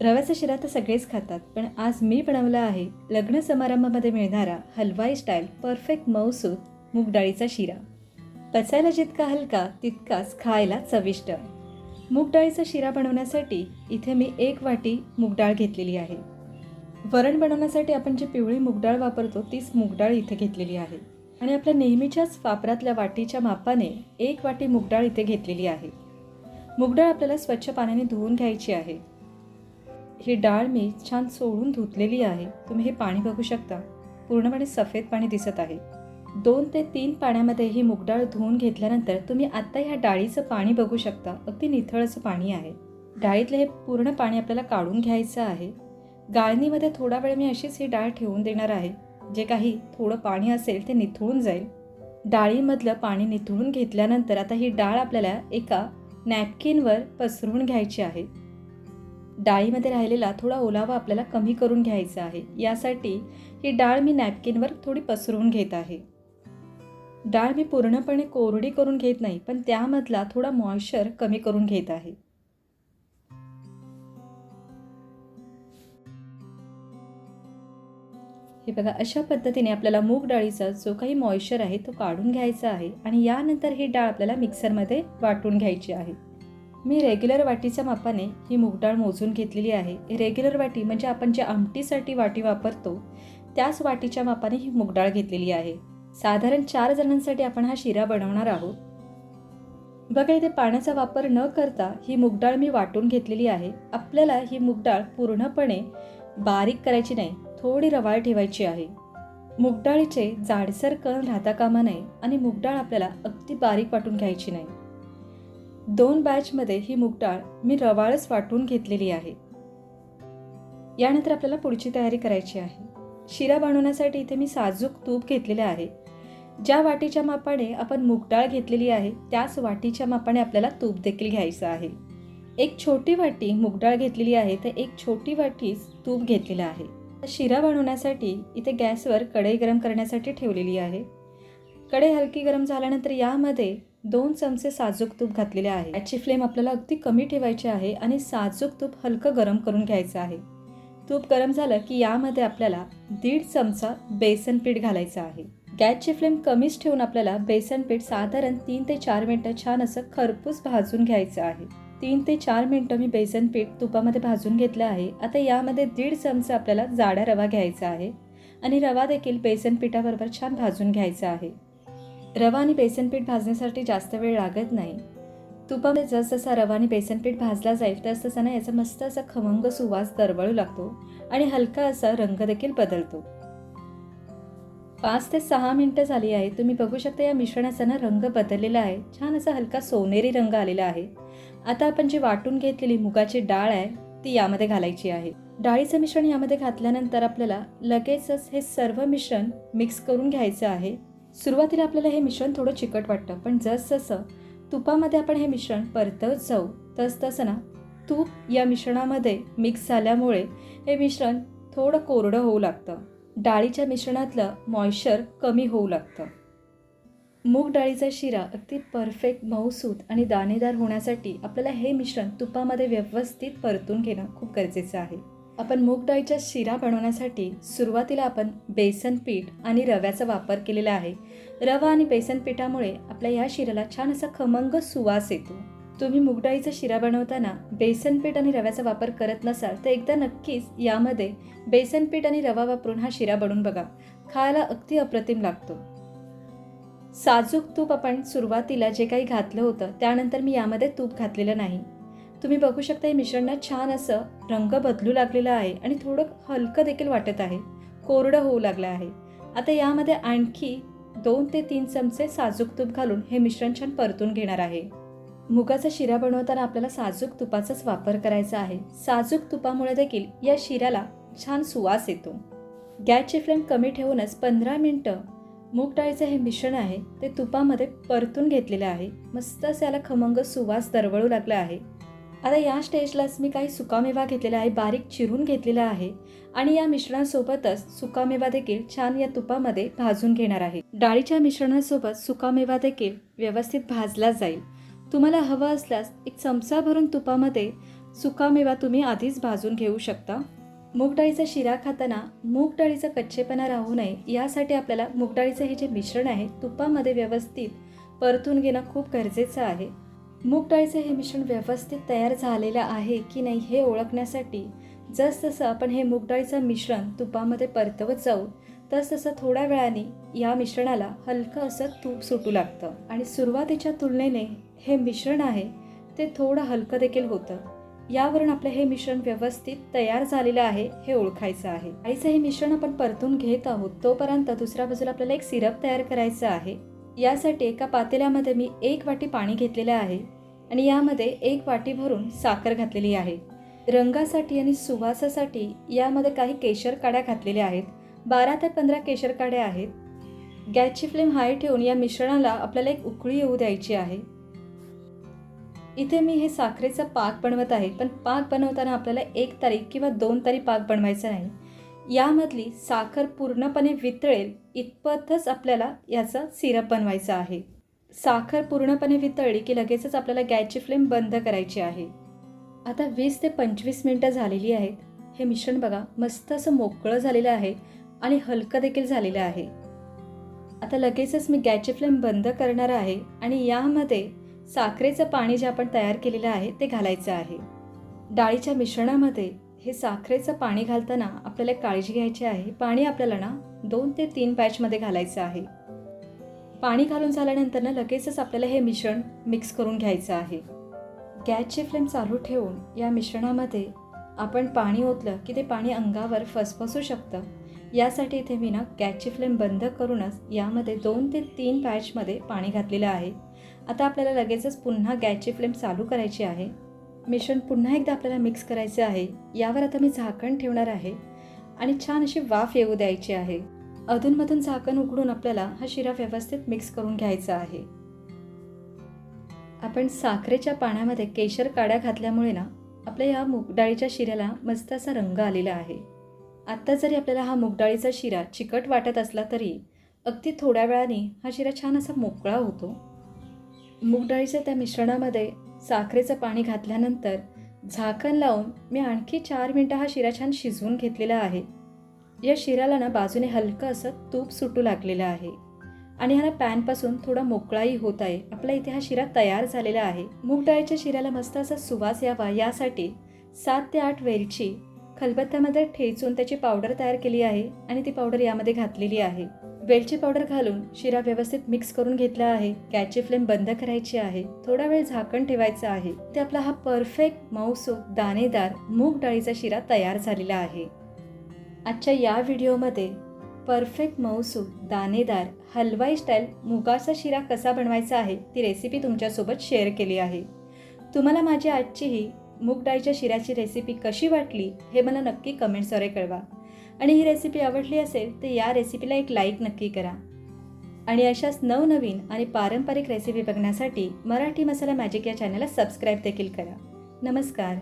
रव्याचा शिरा तर सगळेच खातात पण आज मी बनवला आहे लग्न समारंभामध्ये मिळणारा हलवाई स्टाईल परफेक्ट मऊसूत मूगडाळीचा शिरा. पचायला जितका हलका तितकाच खायला चविष्ट. मूगडाळीचा शिरा बनवण्यासाठी इथे मी एक वाटी मूगडाळ घेतलेली आहे. वरण बनवण्यासाठी आपण जी पिवळी मूगडाळ वापरतो तीच मूगडाळ इथे घेतलेली आहे. आणि आपल्या नेहमीच्याच वापरातल्या वाटीच्या मापाने एक वाटी मूगडाळ इथे घेतलेली आहे. मूगडाळ आपल्याला स्वच्छ पाण्याने धुवून घ्यायची आहे. ही डाळ मी छान सोडून धुतलेली आहे. तुम्ही हे पाणी बघू शकता. पूर्णपणे सफेद पाणी दिसत आहे. दोन ते तीन पाण्यामध्ये ही मुगडाळ धुवून घेतल्यानंतर तुम्ही आत्ता ह्या डाळीचं पाणी बघू शकता. अगदी निथळ असं पाणी आहे. डाळीतलं हे पूर्ण पाणी आपल्याला काढून घ्यायचं आहे. गाळणीमध्ये थोडा वेळ मी अशीच ही डाळ ठेवून देणार आहे. जे काही थोडं पाणी असेल ते निथळून जाईल. डाळीमधलं पाणी निथळून घेतल्यानंतर आता ही डाळ आपल्याला एका नॅपकिनवर पसरवून घ्यायची आहे. डाळीमध्ये राहिलेला थोडा ओलावा आपल्याला कमी करून घ्यायचा आहे. यासाठी ही डाळ मी नॅपकिनवर थोडी पसरवून घेत आहे. डाळ मी पूर्णपणे कोरडी करून घेत नाही पण त्यामधला थोडा मॉइश्चर कमी करून घेत आहे. हे बघा अशा पद्धतीने आपल्याला मूग डाळीचा जो काही मॉइश्चर आहे तो काढून घ्यायचा आहे आणि यानंतर ही डाळ आपल्याला मिक्सरमध्ये वाटून घ्यायची आहे. मी रेग्युलर वाटीच्या मापाने ही मूगडाळ मोजून घेतलेली आहे. रेग्युलर वाटी म्हणजे आपण जे आमटीसाठी वाटी वापरतो त्याच वाटीच्या मापाने ही मूगडाळ घेतलेली आहे. साधारण चार जणांसाठी आपण हा शिरा बनवणार आहोत. बघा इथे पाण्याचा वापर न करता ही मूगडाळ मी वाटून घेतलेली आहे. आपल्याला ही मूगडाळ पूर्णपणे बारीक करायची नाही थोडी रवाळ ठेवायची आहे. मूगडाळीचे जाडसर कण राहता कामा नये आणि मूगडाळ आपल्याला अगदी बारीक वाटून घ्यायची नाही. दोन बॅचमध्ये ही मूगडाळ मी रवाळच वाटून घेतलेली आहे. यानंतर आपल्याला पुढची तयारी करायची आहे. शिरा बनवण्यासाठी इथे मी साजूक तूप घेतलेले आहे. ज्या वाटीच्या मापाने आपण मूगडाळ घेतलेली आहे त्याच वाटीच्या मापाने आपल्याला तूप देखील घ्यायचं आहे. एक छोटी वाटी मूगडाळ घेतलेली आहे तर एक छोटी वाटीच तूप घेतलेलं आहे. शिरा बनवण्यासाठी इथे गॅसवर कढई गरम करण्यासाठी ठेवलेली आहे. कढई हलकी गरम झाल्यानंतर यामध्ये दोन चमचे साजूक तूप घातलेले आहे. याची फ्लेम आपल्याला अगदी कमी ठेवायची आहे आणि साजूक तूप हलकं गरम करून घ्यायचं आहे. तूप गरम झालं की यामध्ये आपल्याला दीड चमचा बेसन पीठ घालायचं आहे. गॅसची फ्लेम कमीच ठेवून आपल्याला बेसन पीठ साधारण तीन ते चार मिनटं छान असं खरपूस भाजून घ्यायचं आहे. तीन ते चार मिनटं मी बेसन पीठ तुपामध्ये भाजून घेतलं आहे. आता यामध्ये दीड चमचा आपल्याला जाडा रवा घ्यायचा आहे आणि रवा देखील बेसन पिठाबरोबर छान भाजून घ्यायचा आहे. रवा आणि बेसनपीठ भाजण्यासाठी जास्त वेळ लागत नाही. तुपामध्ये जसजसा रवा आणि बेसनपीठ भाजला जाईल तस तसा ना याचा मस्त असा खमंग सुवास दरवळू लागतो आणि हलका असा रंग देखील बदलतो. पाच ते सहा मिनटं झाली आहे तुम्ही बघू शकता या मिश्रणाचा ना रंग बदललेला आहे. छान असा हलका सोनेरी रंग आलेला आहे. आता आपण जी वाटून घेतलेली मुगाची डाळ आहे ती यामध्ये घालायची आहे. डाळीचं मिश्रण यामध्ये घातल्यानंतर आपल्याला लगेचच हे सर्व मिश्रण मिक्स करून घ्यायचं आहे. सुरुवातीला आपल्याला हे मिश्रण थोडं चिकट वाटतं पण जसजसं तुपामध्ये आपण हे मिश्रण परतवत जाऊ तसतसं ना तूप या मिश्रणामध्ये मिक्स झाल्यामुळे हे मिश्रण थोडं कोरडं होऊ लागतं. डाळीच्या मिश्रणातलं मॉइश्चर कमी होऊ लागतं. मूग डाळीचा शिरा अगदी परफेक्ट मऊसूत आणि दाणेदार होण्यासाठी आपल्याला हे मिश्रण तुपामध्ये व्यवस्थित परतून घेणं खूप गरजेचं आहे. आपण मूग डाळीच्या शिरा बनवण्यासाठी सुरुवातीला आपण बेसन पीठ आणि रव्याचा वापर केलेला आहे. रवा आणि बेसन पिठामुळे आपल्या या शिऱ्याला छान असा खमंग सुवास येतो. तुम्ही मूग डाळीचा शिरा बनवताना बेसन पीठ आणि रव्याचा वापर करत नसाल तर एकदा नक्कीच यामध्ये बेसन पीठ आणि रवा वापरून हा शिरा बनवून बघा. खायला अगदी अप्रतिम लागतो. साजूक तूप आपण सुरुवातीला जे काही घातलं होतं त्यानंतर मी यामध्ये तूप घातलेलं नाही. तुम्ही बघू शकता हे मिश्रण छान असं रंग बदलू लागलेला आहे आणि थोडं हलकं देखील वाटत आहे. कोरडं होऊ लागलं आहे. आता यामध्ये आणखी दोन ते तीन चमचे साजूक तूप घालून हे मिश्रण छान परतून घेणार आहे. मुगाचा शिरा बनवताना आपल्याला साजूक तुपाचाच वापर करायचा आहे. साजूक तुपामुळे देखील या शिऱ्याला छान सुवास येतो. गॅसची फ्लेम कमी ठेवूनच पंधरा मिनटं मूग डाळीचं हे मिश्रण आहे ते तुपामध्ये परतून घेतलेलं आहे. मस्त असं याला खमंग सुवास दरवळू लागला आहे. आता या स्टेजलाच मी काही सुकामेवा घेतलेला आहे बारीक चिरून घेतलेला आहे आणि या मिश्रणासोबतच सुकामेवा देखील छान या तुपामध्ये भाजून घेणार आहे. डाळीच्या मिश्रणासोबत सुकामेवा देखील व्यवस्थित भाजला जाईल. तुम्हाला हवं असल्यास एक चमचा भरून तुपामध्ये सुकामेवा तुम्ही आधीच भाजून घेऊ शकता. मूग डाळीचा शिरा खाताना मूग डाळीचा कच्चेपणा राहू नये यासाठी आपल्याला मूग डाळीचं हे जे मिश्रण आहे तुपामध्ये व्यवस्थित परतून घेणं खूप गरजेचं आहे. मूग डाळीचे हे मिश्रण व्यवस्थित तयार झालेलं आहे की नाही हे ओळखण्यासाठी जसजसं आपण हे मूग डाळीचं मिश्रण तुपामध्ये परतवत जाऊ तसतसं थोड्या वेळाने या मिश्रणाला हलकं असं तूप सुटू लागतं. आणि सुरुवातीच्या तुलनेने हे मिश्रण आहे ते थोडं हलकं देखील होतं. यावरून आपलं हे मिश्रण व्यवस्थित तयार झालेलं आहे हे ओळखायचं आहे. आईचं हे मिश्रण आपण परतून घेत आहोत तोपर्यंत दुसऱ्या बाजूला आपल्याला एक सिरप तयार करायचं आहे. यासाठी एका पातेल्यामध्ये मी एक वाटी पाणी घेतलेलं आहे आणि यामध्ये एक वाटी भरून साखर घातलेली आहे. रंगासाठी आणि सुवासासाठी यामध्ये काही केशर काड्या घातलेल्या आहेत. बारा ते पंधरा केशर काड्या आहेत. गॅसची फ्लेम हाय ठेवून या मिश्रणाला आपल्याला एक उकळी येऊ द्यायची आहे. इथे मी हे साखरेचा पाक बनवत आहे पण पाक बनवताना आपल्याला एक तारीख किंवा दोन तारीख पाक बनवायचा नाही. यामधली साखर पूर्णपणे वितळेल इतपतच आपल्याला याचा सिरप बनवायचा आहे. साखर पूर्णपणे वितळली की लगेचच आपल्याला गॅसची फ्लेम बंद करायची आहे. आता वीस ते पंचवीस मिनटं झालेली आहेत. हे मिश्रण बघा मस्त असं मोकळं झालेलं आहे आणि हलकं देखील झालेलं आहे. आता लगेचच मी गॅसची फ्लेम बंद करणार आहे आणि यामध्ये साखरेचं पाणी जे आपण तयार केलेलं आहे ते घालायचं आहे. डाळीच्या मिश्रणामध्ये हे साखरेचं पाणी घालताना आपल्याला काळजी घ्यायची आहे. पाणी आपल्याला ना दोन ते तीन बॅचमध्ये घालायचं आहे. पाणी घालून झाल्यानंतर ना लगेचच आपल्याला हे मिश्रण मिक्स करून घ्यायचं आहे. गॅसची फ्लेम चालू ठेवून या मिश्रणामध्ये आपण पाणी ओतलं की ते पाणी अंगावर फसफसू शकतं. यासाठी इथे मी ना गॅसची फ्लेम बंद करूनच यामध्ये दोन ते तीन बॅचमध्ये पाणी घातलेलं आहे. आता आपल्याला लगेचच पुन्हा गॅसची फ्लेम चालू करायची आहे. मिश्रण पुन्हा एकदा आपल्याला मिक्स करायचे आहे. यावर आता मी झाकण ठेवणार आहे आणि छान अशी वाफ येऊ द्यायची आहे. अधूनमधून झाकण उघडून आपल्याला हा शिरा व्यवस्थित मिक्स करून घ्यायचा आहे. आपण साखरेच्या पाण्यामध्ये केशर काड्या घातल्यामुळे ना आपल्या या मूगडाळीच्या शिऱ्याला मस्त असा रंग आलेला आहे. आत्ता जरी आपल्याला हा मूगडाळीचा शिरा चिकट वाटत असला तरी अगदी थोड्या वेळाने हा शिरा छान असा मोकळा होतो. मूगडाळीच्या त्या मिश्रणामध्ये साखरेचं पाणी घातल्यानंतर झाकण लावून मी आणखी चार मिनटं हा शिरा छान शिजवून घेतलेला आहे. या शिऱ्याला ना बाजूने हलकं असं तूप सुटू लागलेलं आहे. आणि ह्याला पॅनपासून थोडा मोकळाही होत आहे. आपला इथे हा शिरा तयार झालेला आहे. मूग डाळीच्या शिऱ्याला मस्त असा सुवास यावा. यासाठी सात ते आठ वेलची खलबत्त्यामध्ये ठेचून त्याची पावडर तयार केली आहे आणि ती पावडर यामध्ये घातलेली आहे. वेलची पावडर घालून शिरा व्यवस्थित मिक्स करून घेतला आहे. गॅसची फ्लेम बंद करायची आहे. थोडा वेळ झाकण ठेवायचं आहे. ते आपला हा परफेक्ट मऊसूत दाणेदार मूग डाळीचा शिरा तयार झालेला आहे. आजच्या या व्हिडिओमध्ये परफेक्ट मऊसूत दाणेदार हलवाई स्टाईल मुगाचा शिरा कसा बनवायचा आहे ती रेसिपी तुमच्यासोबत शेअर केली आहे. तुम्हाला माझी आजची ही मूग डाळीच्या शिऱ्याची रेसिपी कशी वाटली हे मला नक्की कमेंट्सद्वारे कळवा. आणि ही रेसिपी आवडली असेल तर या रेसिपीला एक लाईक नक्की करा. आणि अशाच नवनवीन आणि पारंपरिक रेसिपी बघण्यासाठी मराठी मसाला मॅजिक या चॅनलला सबस्क्राईब देखील करा. नमस्कार.